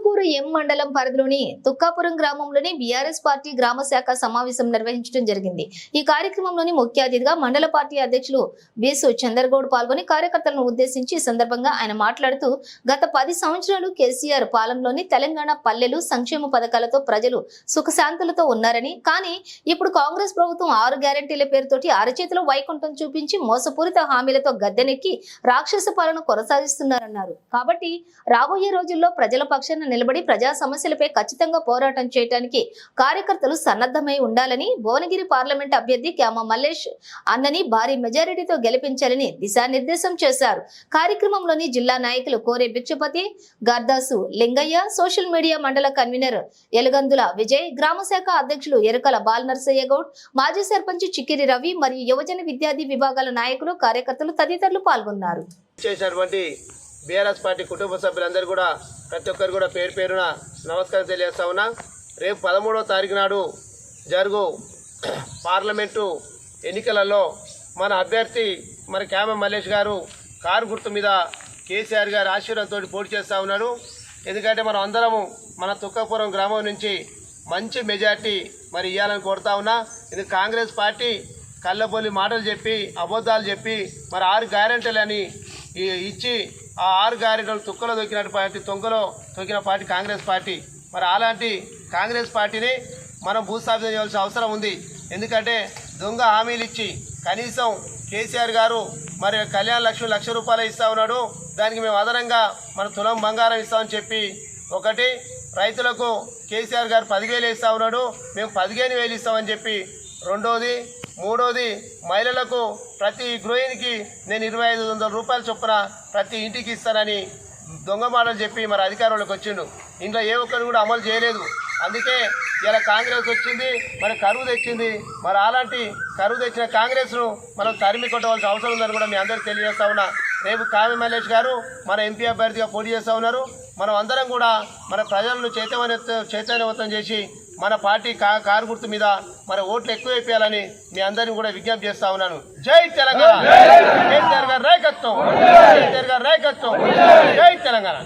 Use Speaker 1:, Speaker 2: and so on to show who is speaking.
Speaker 1: ఆత్మకూరు ఎం మండలం పరిధిలోని తుక్కాపురం గ్రామంలోని బీఆర్ఎస్ పార్టీ గ్రామ శాఖ సమావేశం నిర్వహించడం జరిగింది. ఈ కార్యక్రమంలోని ముఖ్య అతిథిగా మండల పార్టీ అధ్యక్షులు బీసు చంద్రగౌడ్ పాల్గొని కార్యకర్తలను ఉద్దేశించి సందర్భంగా ఆయన మాట్లాడుతూ గత పది సంవత్సరాలు కేసీఆర్ పాలనలోని తెలంగాణ పల్లెలు సంక్షేమ పథకాలతో ప్రజలు సుఖశాంతులతో ఉన్నారని కానీ ఇప్పుడు కాంగ్రెస్ ప్రభుత్వం ఆరు గ్యారంటీల పేరుతోటి అరచేతిలో వైకుంఠం చూపించి మోసపూరిత హామీలతో గద్దెనెక్కి రాక్షస పాలన కొనసాగిస్తున్నారన్నారు. కాబట్టి రాబోయే రోజుల్లో ప్రజల పక్షాన నిలబడి ప్రజా సమస్యలపై ఖచ్చితంగా పోరాటం చేయడానికి కార్యకర్తలు సన్నద్ధమై ఉండాలని భువనగిరి పార్లమెంట్ అభ్యర్థి క్యామ మల్లేష్ అన్నని భారీ మెజారిటీతో గెలిపించాలని దిశానిర్దేశం చేశారు. కార్యక్రమంలోని జిల్లా నాయకులు కోరే భిక్షపతి గర్దాసు లింగయ్య సోషల్ మీడియా మండల కన్వీనర్ ఎలుగందుల విజయ్ గ్రామ శాఖ అధ్యక్షులు ఎరకల బాలనర్సయ్య గౌడ్ మాజీ సర్పంచ్ చిక్కిరి రవి మరియు యువజన విద్యార్థి విభాగాల నాయకులు కార్యకర్తలు తదితరులు పాల్గొన్నారు.
Speaker 2: చేసినటువంటి బీఆర్ఎస్ పార్టీ కుటుంబ సభ్యులందరూ కూడా ప్రతి ఒక్కరు కూడా పేరు పేరున నమస్కారం తెలియజేస్తా ఉన్నా. రేపు పదమూడవ తారీఖు నాడు జరుగు పార్లమెంటు ఎన్నికలలో మన అభ్యర్థి మన క్యామ మల్లేష్ గారు కారు గుర్తు మీద కేసీఆర్ గారు ఆశీర్వాదంతో పోటీ చేస్తూ ఉన్నాడు. ఎందుకంటే మనం అందరము మన తుక్కపురం గ్రామం నుంచి మంచి మెజార్టీ మరి ఇవ్వాలని కోరుతా ఉన్నా. ఇది కాంగ్రెస్ పార్టీ కళ్ళబొల్లి మాటలు చెప్పి అబద్ధాలు చెప్పి మరి ఆరు గ్యారెంటీలు అని ఇచ్చి ఆ ఆరు గ్యారెంటీలు తుక్కలో తొక్కిన పార్టీ తొంగలో తొక్కిన పార్టీ కాంగ్రెస్ పార్టీ. మరి అలాంటి కాంగ్రెస్ పార్టీని మనం భూస్థాపితం చేయాల్సిన అవసరం ఉంది. ఎందుకంటే దొంగ హామీలు ఇచ్చి కనీసం కేసీఆర్ గారు మరి కళ్యాణ లక్ష్మి లక్ష రూపాయలు ఇస్తా ఉన్నాడు. దానికి మేము అదనంగా మన తులం బంగారం ఇస్తామని చెప్పి ఒకటి రైతులకు కేసీఆర్ గారు పదివేలు ఇస్తా ఉన్నాడు. మేము పదిహేను వేలు ఇస్తామని చెప్పి రెండోది మూడోది మహిళలకు ప్రతి గృహిణికి నేను ఇరవై ఐదు వందల రూపాయల చొప్పున ప్రతి ఇంటికి ఇస్తానని దొంగ మాటలు చెప్పి మరి అధికారంలోకి వచ్చిండు. ఇంట్లో ఏ ఒక్కరు కూడా అమలు చేయలేదు. అందుకే ఇలా కాంగ్రెస్ వచ్చింది మరి కరువు తెచ్చింది. మరి అలాంటి కరువు తెచ్చిన కాంగ్రెస్ను మనం తరిమి కొట్టవలసిన అవసరం ఉందని కూడా మీ అందరికీ తెలియజేస్తా ఉన్నా. రేపు కామి మల్లేష్ గారు మన ఎంపీ అభ్యర్థిగా పోటీ చేస్తూ ఉన్నారు. మనం అందరం కూడా మన ప్రజలను చైతన్యవంతం చైతన్యవంతం చేసి మన పార్టీ కా కారు గుర్తు మీద మన ఓట్లు ఎక్కువ వేయాలని మీ అందరిని కూడా విజ్ఞప్తి చేస్తా ఉన్నాను. జై తెలంగాణ! కేసీఆర్ గారి నాయకత్వం! కేసీఆర్ గారి నాయకత్వం! జై తెలంగాణ!